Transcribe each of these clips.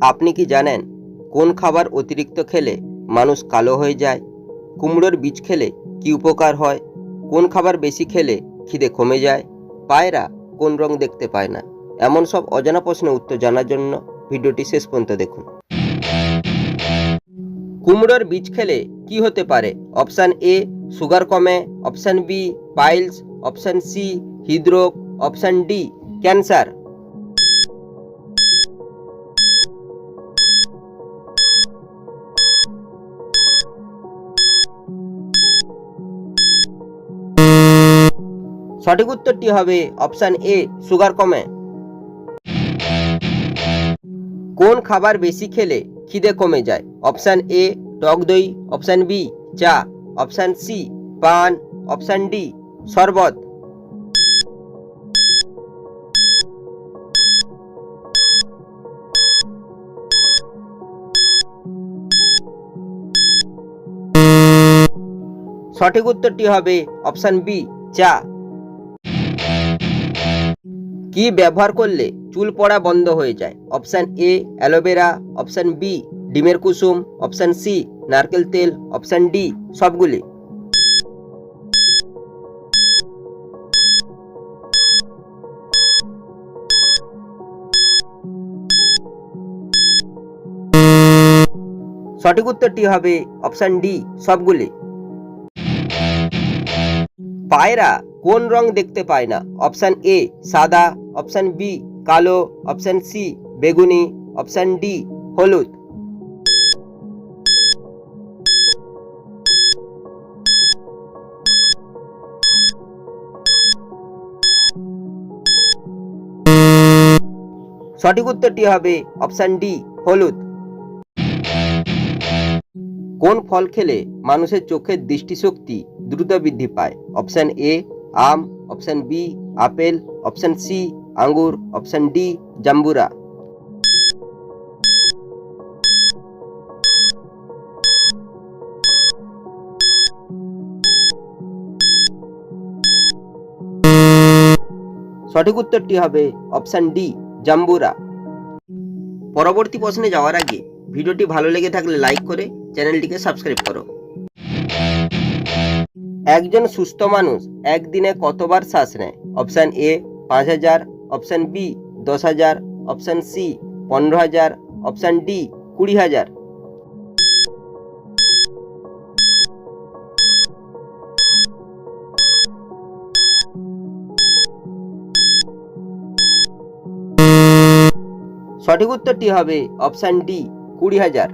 আপনি কি জানেন কোন খাবার অতিরিক্ত খেলে মানুষ কালো হয়ে যায়? কুমড়োর বীজ খেলে কি উপকার হয়? কোন খাবার বেশি খেলে খিদে কমে যায়? পায়রা কোন রং দেখতে পায় না? এমন সব অজানা প্রশ্নের উত্তর জানার জন্য ভিডিওটি শেষ পর্যন্ত দেখুন। কুমড়োর বীজ খেলে কি হতে পারে? অপশান এ, সুগার কমে। Option B, piles. Option C, হৃদরোগ। Option D, cancer. সঠিক উত্তরটি হবে অপশান এ, সুগার কমে। কোন খাবার বেশি খেলে খিদে কমে যায়? অপশান এ, টক দই। অপশান বি, চা। অপশান সি, পান। অপশান ডি, শরবত। সঠিক উত্তরটি হবে অপশান বি, চা। কি ব্যবহার করলে চুল পড়া বন্ধ হয়ে যায়? Option A aloe vera, option B ডিমের কুসুম, অপশান সি নারকেল তেল, অপশান ডি সবগুলি। সঠিক উত্তরটি হবে অপশান ডি সবগুলি। পায়রা কোন রং দেখতে পায় না? অপশান এ সাদা, অপশান বি কালো, অপশান সি বেগুনি, অপশান ডি হলুদ। সঠিক উত্তরটি হবে অপশান ডি, হলুদ। কোন ফল খেলে মানুষের চোখের দৃষ্টিশক্তি দ্রুত বৃদ্ধি পায়? Option A um, option B apple, option C আঙ্গুর, অপশান ডি জাম্বুরা। সঠিক উত্তরটি হবে অপশান ডি জাম্বুরা। পরবর্তী প্রশ্নে যাওয়ার আগে ভিডিওটি ভালো লেগে থাকলে লাইক করে চ্যানেলটিকে সাবস্ক্রাইব করো। একজন সুস্থ মানুষ একদিনে কতবার শ্বাস নেয়? অপশান এ, পাঁচ হাজার, অপশান বি, দশ হাজার, অপশান সি, পনেরো হাজার, অপশান ডি, কুড়ি হাজার। সঠিক উত্তরটি হবে অপশান ডি, কুড়ি হাজার।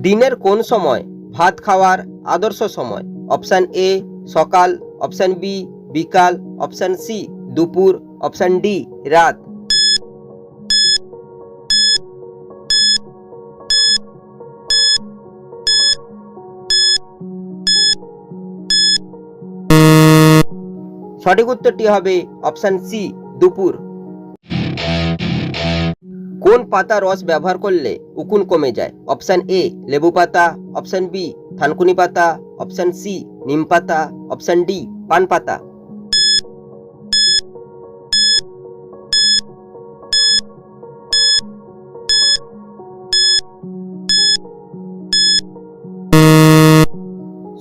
দিনের কোন সময়? ভাত খাওয়ার আদর্শ সময়। অপশান এ, সকাল। অপশান বি, বিকাল। অপশান সি, দুপুর। অপশান ডি, রাত। সঠিক উত্তরটি হবে অপশান সি, দুপুর। কোন পাতা রস ব্যবহার করলে উকুন কমে যায়? অপশান এ লেবু পাতা, অপশান বি থানকুনি পাতা, অপশান সি নিম পাতা, অপশান ডি পান পাতা।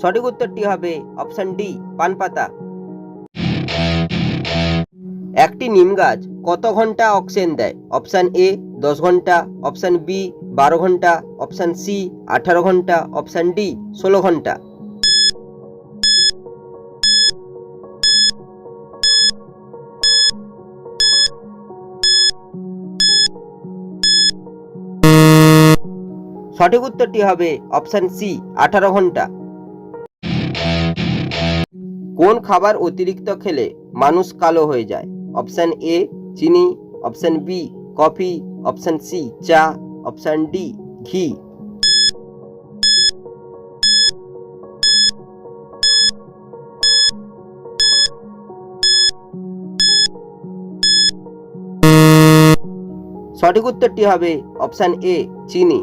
সঠিক উত্তরটি হবে অপশান ডি পান পাতা। একটি নিম গাছ কত ঘণ্টা অক্সিজেন দেয়? অপশান এ দশ ঘণ্টা অপশান বি বারো ঘণ্টা অপশান সি আঠারো ঘণ্টা অপশান ডি ষোলো ঘণ্টা। সঠিক উত্তরটি হবে অপশান সি আঠারো ঘণ্টা। কোন খাবার অতিরিক্ত খেলে মানুষ কালো হয়ে যায়? অপশান এ চিনি option B coffee option C চা অপশান ডি ঘি সঠিক উত্তরটি হবে অপশান এ চিনি